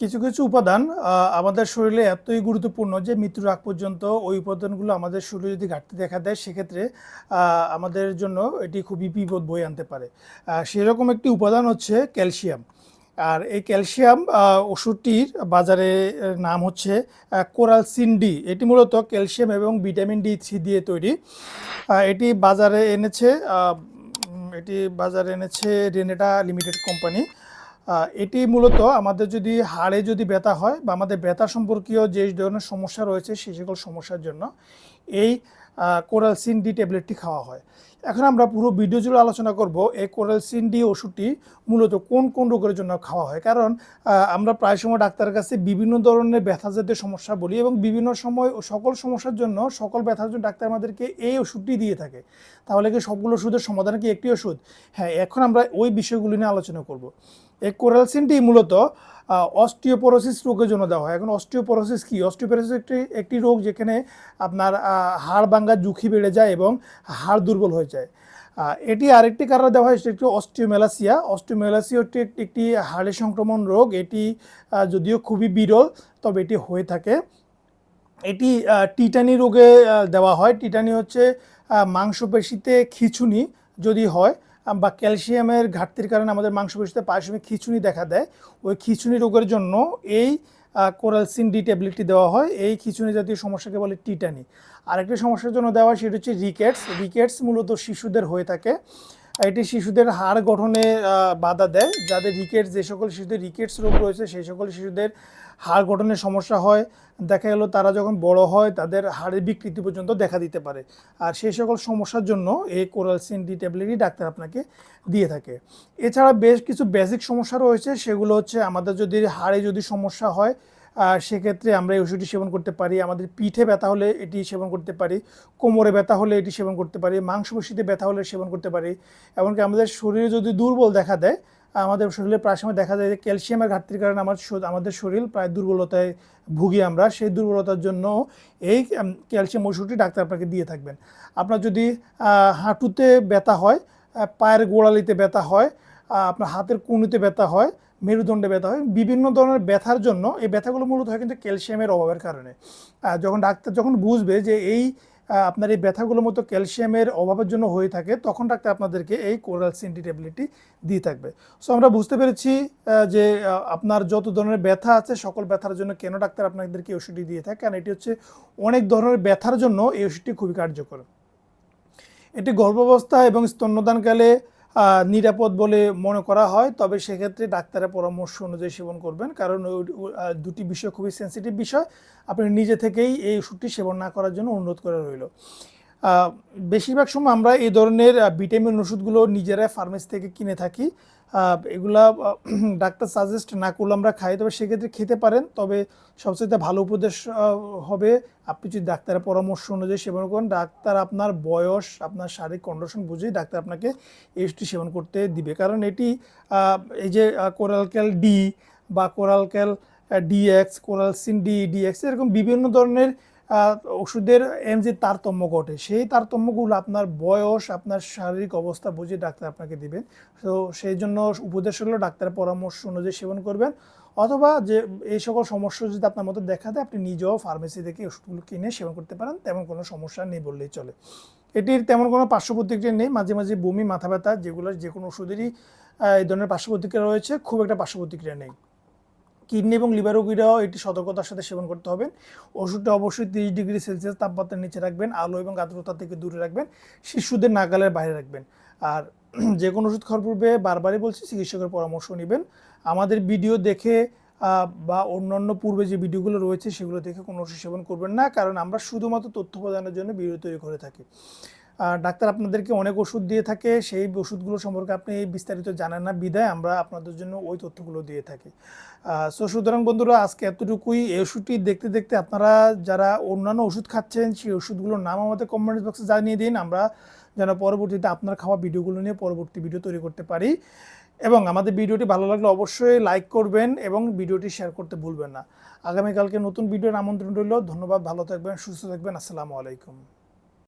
কিছু কিছু উপাদান আমাদের শরীরে এতই গুরুত্বপূর্ণ যে মৃত্যুর আগ পর্যন্ত ওই উপাদানগুলো আমাদের শরীরে যদি ঘাটতি দেখা দেয়, সেক্ষেত্রে আমাদের জন্য এটি খুবই বিপদ বয়ে আনতে পারে। সেরকম একটি উপাদান হচ্ছে ক্যালসিয়াম। আর এই ক্যালসিয়াম ওষুধটির বাজারে নাম হচ্ছে কোরাল সিনডি এটি মূলত ক্যালসিয়াম এবং ভিটামিন ডি থ্রি দিয়ে তৈরি। এটি বাজারে এনেছে এটি বাজারে এনেছে রেনেটা লিমিটেড কোম্পানি। এটি মূলত আমাদের যদি হাড়ে যদি ব্যথা হয় বা আমাদের ব্যথা সম্পর্কীয় যে ধরনের সমস্যা রয়েছে সেই সকল সমস্যার জন্য এই কোরাল সিন ডি ট্যাবলেটটি খাওয়া হয়। এখন আমরা পুরো ভিডিও জুড়ে আলোচনা করব এই কোরাল সিন ডি ওষুধটি মূলত কোন কোন রোগের জন্য খাওয়া হয়। কারণ আমরা প্রায় সময় ডাক্তারের কাছে বিভিন্ন ধরনের ব্যথা জাতীয় সমস্যা বলি এবং বিভিন্ন সময় সকল সমস্যার জন্য সকল ব্যথার জন্য ডাক্তার আমাদেরকে এই ওষুধটি দিয়ে থাকে। তাহলে কি সবগুলো ওষুধের সমাধান কি একটি ওষুধ? হ্যাঁ এখন আমরা ওই বিষয়গুলি নিয়ে আলোচনা করব। এই কোরালসিনটি মূলত অস্টিওপোরোসিস রোগের জন্য দেওয়া হয়। এখন অস্টিওপোরোসিস কি? অস্টিওপোরোসিস একটি একটি রোগ যেখানে আপনার হাড় ভাঙ্গার ঝুঁকি বেড়ে যায় এবং হাড় দুর্বল হয়ে যায়। এটি আরেকটি কারণে দেওয়া হয়, সেটি একটি অস্টিওমেলাসিয়া। অস্টিওমেলাসিয়া একটি হাড়ের সংক্রমণ রোগ। এটি যদিও খুবই বিরল, তবে এটি হয়ে থাকে। এটি টিটানি রোগে দেওয়া হয়। টিটানি হচ্ছে মাংসপেশিতে খিঁচুনি যদি হয় বা ক্যালসিয়ামের ঘাটতির কারণে আমাদের মাংসপেশিতে পারিশ্রমিক খিচুনি দেখা দেয়। ওই খিচুনি রোগের জন্য এই কোরালসিন ডি ট্যাবলেটটি দেওয়া হয়। এই খিচুনি জাতীয় সমস্যাকে বলে টিটানি। আরেকটি সমস্যার জন্য দেওয়া হয়, সেটা হচ্ছে রিকেটস। রিকেটস মূলত শিশুদের হয়ে থাকে। এটি শিশুদের হাড় গঠনে বাধা দেয়। যাদের রিকেটস যে সকল শিশুদের রিকেটস রোগ রয়েছে, সেই সকল শিশুদের হাড় গঠনের সমস্যা হয়। দেখা গেল তারা যখন বড় হয়, তাদের হাড়ের বিকৃতি পর্যন্ত দেখা দিতে পারে। আর সেই সকল সমস্যার জন্য এই কোরালসিন ডি ট্যাবলেটই ডাক্তার আপনাকে দিয়ে থাকে। এছাড়া বেশ কিছু বেসিক সমস্যা রয়েছে। সেগুলো হচ্ছে আমাদের যদি হাড়ে যদি সমস্যা হয় সেক্ষেত্রে আমরা এই ওষুধটি সেবন করতে পারি। আমাদের পিঠে ব্যথা হলে এটি সেবন করতে পারি। কোমরে ব্যথা হলে এটি সেবন করতে পারি। মাংসপেশিতে ব্যথা হলে সেবন করতে পারি। এমনকি আমাদের শরীরে যদি দুর্বল দেখা দেয়, আমাদের শরীরে প্রায় সময় দেখা যায় যে ক্যালসিয়ামের ঘাটতির কারণে আমার আমাদের শরীর প্রায় দুর্বলতায় ভুগি আমরা। সেই দুর্বলতার জন্য এই ক্যালসিয়াম ওষুধটি ডাক্তার আপনাকে দিয়ে থাকবেন। আপনার যদি হাঁটুতে ব্যথা হয় পায়ের গোড়ালিতে ব্যথা হয় আপনার হাতের কুনুতে ব্যথা হয় মেরুদণ্ডে ব্যথা হয়। বিভিন্ন ধরনের ব্যথার জন্য এই ব্যথাগুলো মূলত হয় কিন্তু ক্যালসিয়ামের অভাবের কারণে। যখন ডাক্তার যখন বুঝবে যে এই আপনার এই ব্যথাগুলোর মতো ক্যালসিয়ামের অভাবের জন্য হয়ে থাকে, তখন ডাক্তার আপনাদেরকে এই কোরাল সিনটি ট্যাবলেটটি দিয়ে থাকবে। সো আমরা বুঝতে পেরেছি যে আপনার যত ধরনের ব্যথা আছে, সকল ব্যথার জন্য কেন ডাক্তার আপনাদেরকে ওষুধটি দিয়ে থাকে? কারণ এটি হচ্ছে অনেক ধরনের ব্যথার জন্য এই ওষুধটি খুবই কার্যকর। এটি গর্ভাবস্থা এবং স্তন্যদানকালে নিরাপদ বলে মনে করা হয়, তবে সেক্ষেত্রে ডাক্তারের পরামর্শ অনুযায়ী সেবন করবেন। কারণ দুটি বিষয় খুবই সেন্সিটিভ বিষয়। আপনি নিজে থেকেই এই ওষুধটি সেবন না করার জন্য অনুরোধ করে রইল। বেশিরভাগ সময় আমরা এই ধরনের ভিটামিন ওষুধগুলো নিজেরাই ফার্মেসি থেকে কিনে থাকি। এগুলা ডাক্তার সাজেস্ট না করলে আমরা খাই, তবে সেক্ষেত্রে খেতে পারেন। তবে সবচেয়ে ভালো উপদেশ হবে আপনি যদি ডাক্তারের পরামর্শ অনুযায়ী সেবন করেন, ডাক্তার আপনার বয়স, আপনার শারীরিক কন্ডিশন বুঝেই ডাক্তার আপনাকে এই সেবন করতে দিবে। কারণ এটি এই যে কোরালক্যাল ডি বা coralcal DX coralsin D DX এরকম বিভিন্ন ধরনের ওষুধের এম যে তারতম্য ঘটে। সেই তারতম্যগুলো আপনার বয়স, আপনার শারীরিক অবস্থা বুঝে ডাক্তার আপনাকে দিবেন। তো সেই জন্য উপদেশ হলো ডাক্তারের পরামর্শ অনুযায়ী সেবন করবেন। অথবা যে এই সকল সমস্যা যদি আপনার মতো দেখা দেয়, আপনি নিজেও ফার্মেসি থেকে ওষুধগুলো কিনে সেবন করতে পারেন, তেমন কোনো সমস্যা নেই বললেই চলে। এটির তেমন কোনো পার্শ্ব প্রতিক্রিয়া নেই। মাঝে মাঝে বমি, মাথা ব্যথা, যেগুলো যে কোনো ওষুধেরই এই ধরনের পার্শ্ব প্রতিক্রিয়া রয়েছে, খুব একটা পার্শ্ব প্রতিক্রিয়া নেই। কিডনি এবং লিভার রোগীরাও এটি সতর্কতার সাথে সেবন করতে হবে। ওষুধটা অবশ্যই তিরিশ ডিগ্রি সেলসিয়াস তাপমাত্রার নিচে রাখবেন, আলো এবং আর্দ্রতা থেকে দূরে রাখবেন, শিশুদের নাগালের বাইরে রাখবেন। আর যে কোনো ওষুধ খাওয়ার পূর্বে বারবারই বলছি, চিকিৎসকের পরামর্শ নেবেন। আমাদের ভিডিও দেখে বা অন্যান্য পূর্বে যে ভিডিওগুলো রয়েছে, সেগুলো দেখে কোনো ওষুধ সেবন করবেন না, কারণ আমরা শুধুমাত্র তথ্য প্রদানের জন্য ভিডিও তৈরি করে থাকি। ডাক্তার আপনাদেরকে অনেক ওষুধ দিয়ে থাকে। সেই ওষুধগুলো সম্পর্কে আপনি বিস্তারিত জানেন না। বিদায়, আমরা আপনাদের জন্য ওই তথ্যগুলো দিয়ে থাকি। সো সুতরাং বন্ধুরা, আজকে এতটুকুই। এই ওষুধটি দেখতে দেখতে আপনারা যারা অন্যান্য ওষুধ খাচ্ছেন, সেই ওষুধগুলোর নাম আমাদের কমেন্ট বক্সে জানিয়ে দিন। আমরা যেন পরবর্তীতে আপনার খাওয়া ভিডিওগুলো নিয়ে পরবর্তী ভিডিও তৈরি করতে পারি। এবং আমাদের ভিডিওটি ভালো লাগলে অবশ্যই লাইক করবেন এবং ভিডিওটি শেয়ার করতে ভুলবেন না। আগামীকালকে নতুন ভিডিওর আমন্ত্রণ রইল। ধন্যবাদ, ভালো থাকবেন, সুস্থ থাকবেন। আসসালামু আলাইকুম।